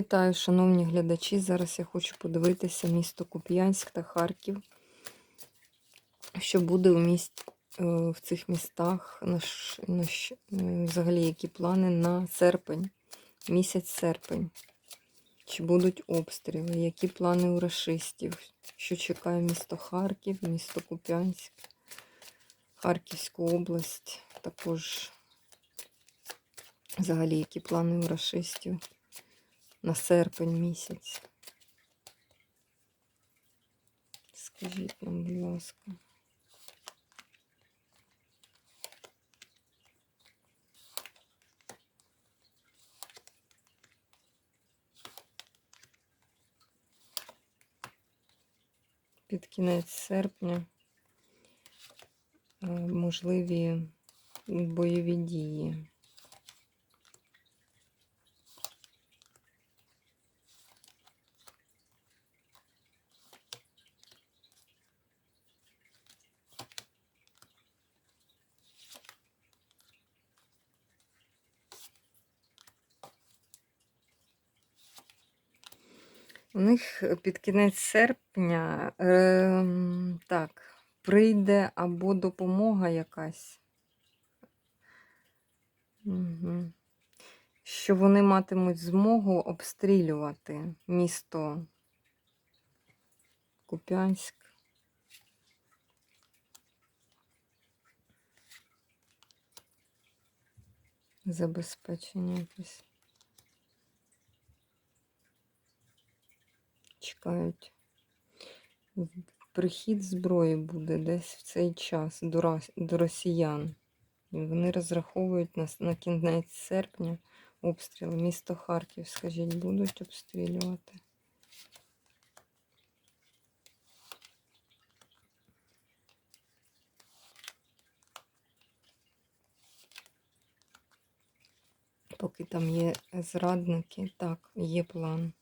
Вітаю, шановні глядачі. Зараз я хочу подивитися місто Куп'янськ та Харків. Що буде у міст, е, в цих містах, на, на, е, взагалі, які плани на серпень, місяць серпень. Чи будуть обстріли? Які плани у рашистів? Що чекає місто Харків, місто Куп'янськ, Харківську область, також взагалі, які плани у рашистів на серпень місяць. Скажіть нам, будь ласка. Під кінець серпня е, можливі бойові дії. У них під кінець серпня ем, так, прийде або допомога якась. Угу. Що вони матимуть змогу обстрілювати місто Куп'янськ. Забезпечення якесь. Чекають. Прихід зброї буде десь в цей час до, росіян. Вони розраховують на, с- на кінець серпня обстріли. Місто Харків, скажіть, будуть обстрілювати? Поки там є зрадники, так, є план.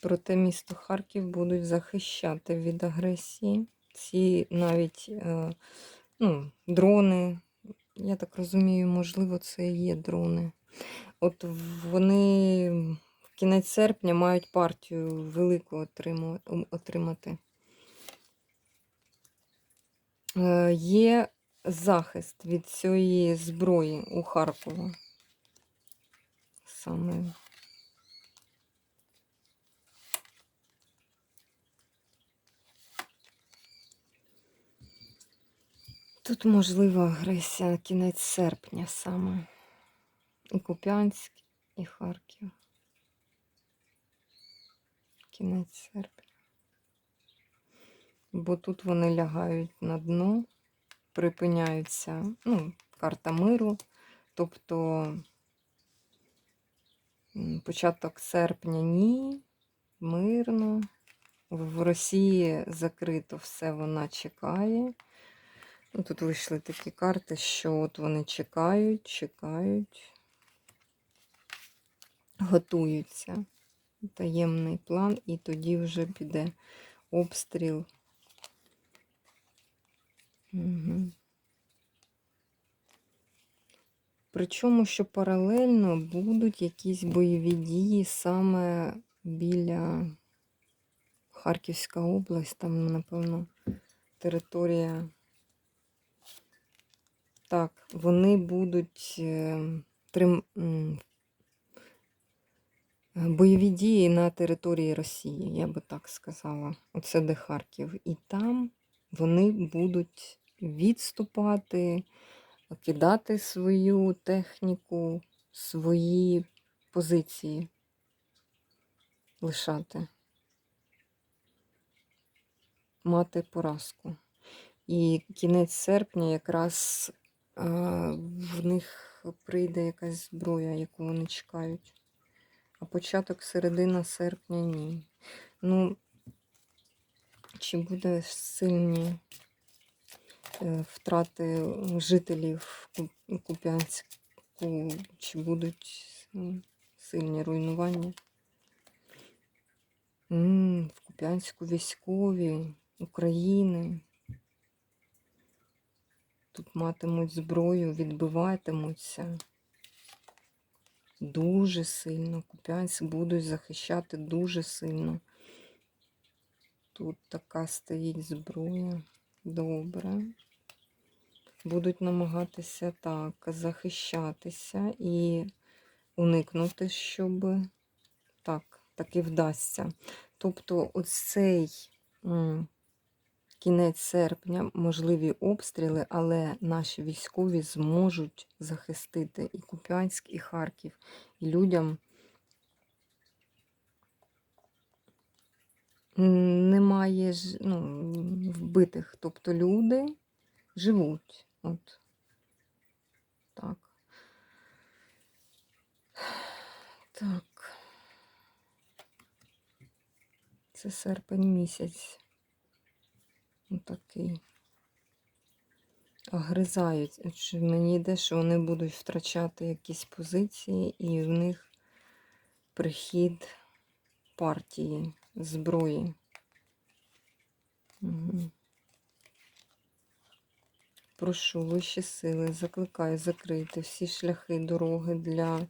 Проте місто Харків будуть захищати від агресії. Ці навіть е, ну, дрони, я так розумію, можливо, це і є дрони. От вони в кінець серпня мають партію велику отримати. Е, Є захист від цієї зброї у Харкова. Саме Тут можлива агресія кінець серпня саме. І Куп'янськ, і Харків. Кінець серпня. Бо тут вони лягають на дно, припиняються, ну, карта миру. Тобто початок серпня ні, мирно. В Росії закрито все, вона чекає. Ну, Тут вийшли такі карти, що от вони чекають, чекають, готуються. Таємний план, і тоді вже піде обстріл. Угу. Причому, що паралельно будуть якісь бойові дії саме біля Харківська область, там, напевно, територія. Так, вони будуть е, трим... бойові дії на території Росії, я би так сказала. Оце де Харків. І там вони будуть відступати, кидати свою техніку, свої позиції лишати, мати поразку. І кінець серпня якраз в них прийде якась зброя, яку вони чекають. А початок середина серпня ні. Ну, чи буде сильні е, втрати жителів Куп'янську, чи будуть сильні руйнування? М, В Куп'янську військові України. Тут матимуть зброю, відбиватимуться дуже сильно. Куп'янськ будуть захищати дуже сильно. Тут така стоїть зброя. Добре. Будуть намагатися так захищатися і уникнути, щоб так, таки вдасться. Тобто, оцей м, кінець серпня можливі обстріли, але наші військові зможуть захистити і Куп'янськ, і Харків, і людям немає ну, вбитих. Тобто люди живуть. От. Так. Так. Це серпень місяць. Отакий. Огризають. От Мені йде, що вони будуть втрачати якісь позиції, і в них прихід партії, зброї. Угу. Прошу вищі сили, закликаю закрити всі шляхи дороги для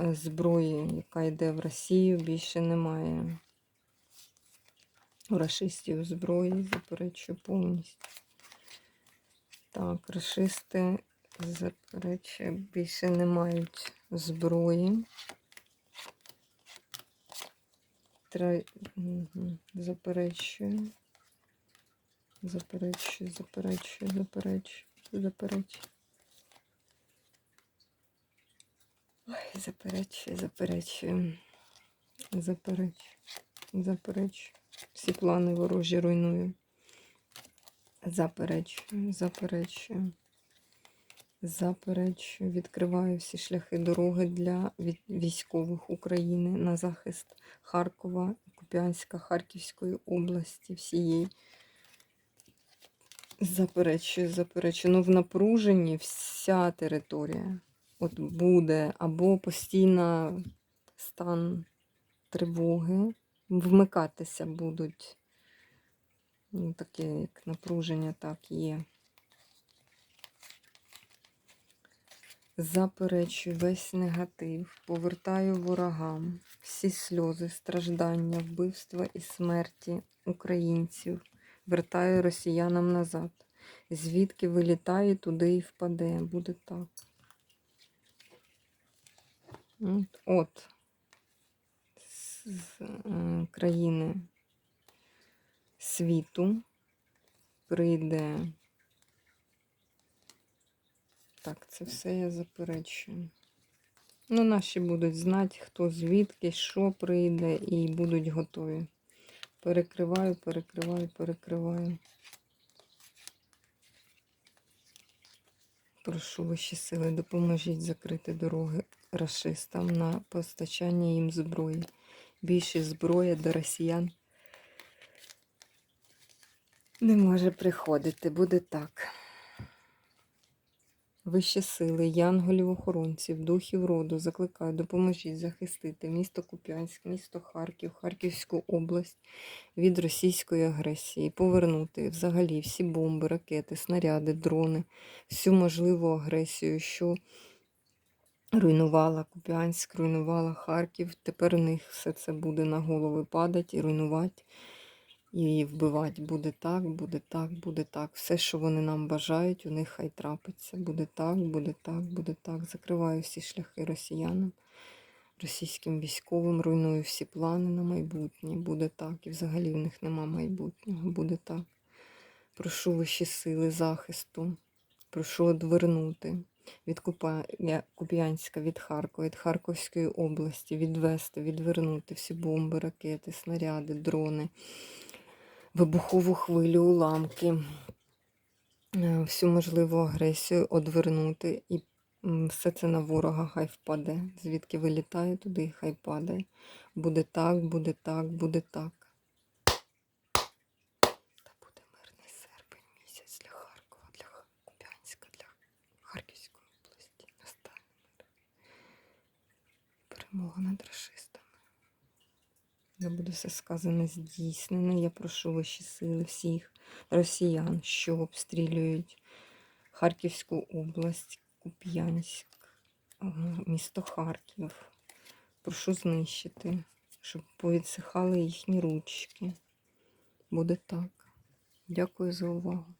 е, зброї, яка йде в Росію, більше немає. Рашистів зброї, заперечую повністю. Так, рашисти, заперечую, більше не мають зброї. Тра... Угу. Заперечую. Заперечую, заперечую, заперечую, заперечую. Ой, заперечую, заперечую. Заперечую, заперечую. Всі плани ворожі руйную. Заперечую, заперечую. Заперечую, відкриваю всі шляхи дороги для військових України на захист Харкова, Куп'янська, Харківської області, всієї. Заперечую, заперечую. Ну, в напруженні вся територія. От буде або постійно стан тривоги, вмикатися будуть. Ну, таке як напруження, так є. Заперечую весь негатив, повертаю ворогам всі сльози, страждання, вбивства і смерті українців, вертаю росіянам назад. Звідки вилітає, туди і впаде. Буде так. От. З, країни світу прийде. Так, це все я заперечую. Ну, наші будуть знати, хто звідки, що прийде, і будуть готові. Перекриваю, перекриваю, перекриваю. Прошу вищі сили, допоможіть закрити дороги рашистам на постачання їм зброї. Більше зброї до росіян не може приходити. Буде так. Вищі сили, янголів, охоронців, духів роду закликаю, допоможіть захистити місто Куп'янськ, місто Харків, Харківську область від російської агресії, повернути взагалі всі бомби, ракети, снаряди, дрони, всю можливу агресію, що руйнувала Куп'янськ, руйнувала Харків. Тепер у них все це буде на голови падати і руйнувати. І вбивати буде так, буде так, буде так. Все, що вони нам бажають, у них хай трапиться. Буде так, буде так, буде так. Закриваю всі шляхи росіянам, російським військовим, руйную всі плани на майбутнє. Буде так. І взагалі в них нема майбутнього. Буде так. Прошу вищі сили захисту. Прошу одвернути від. Куп'янська, від Харкова, від Харківської області, відвести, відвернути всі бомби, ракети, снаряди, дрони вибухову хвилю, уламки, е, всю можливу агресію одвернути і все це на ворога хай впаде. Звідки вилітає, туди хай падає. Буде так, буде так, буде так. Та буде мирний серпень місяць для Харкова, для Ха- Куп'янська, для Харківської області. Настане мир. Перемога над расистами. де буде все сказане здійснено. Я прошу вищі сили всіх росіян, що обстрілюють Харківську область, Куп'янськ, е, місто Харків. Прошу знищити, щоб повідсихали їхні ручки. Буде так. Дякую за увагу.